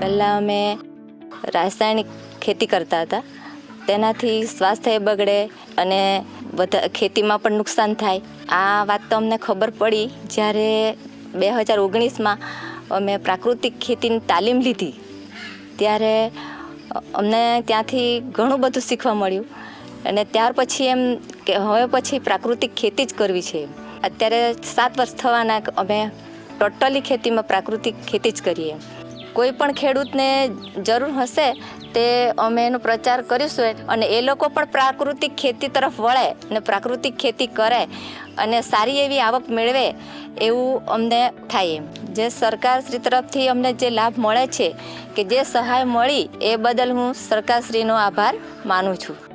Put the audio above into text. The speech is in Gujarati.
પહેલાં અમે રાસાયણિક ખેતી કરતા હતા. તેનાથી સ્વાસ્થ્ય બગડે અને બધા ખેતીમાં પણ નુકસાન થાય. આ વાત તો અમને ખબર પડી જ્યારે બે હજાર ઓગણીસમાં અમે પ્રાકૃતિક ખેતીની તાલીમ લીધી. ત્યારે અમને ત્યાંથી ઘણું બધું શીખવા મળ્યું. અને ત્યાર પછી એમ કે હવે પછી પ્રાકૃતિક ખેતી જ કરવી છે અત્યારે સાત વર્ષ થવાના અમે ટોટલી ખેતીમાં પ્રાકૃતિક ખેતી જ કરીએ કોઈ પણ ખેડૂતને જરૂર હશે તે અમે એનો પ્રચાર કરીશું અને એ લોકો પણ પ્રાકૃતિક ખેતી તરફ વળે અને પ્રાકૃતિક ખેતી કરે અને સારી એવી આવક મેળવે એવું અમને થાય એમ. જે સરકાર શ્રી તરફથી અમને જે લાભ મળે છે કે જે સહાય મળી એ બદલ હું સરકારશ્રીનો આભાર માનું છું.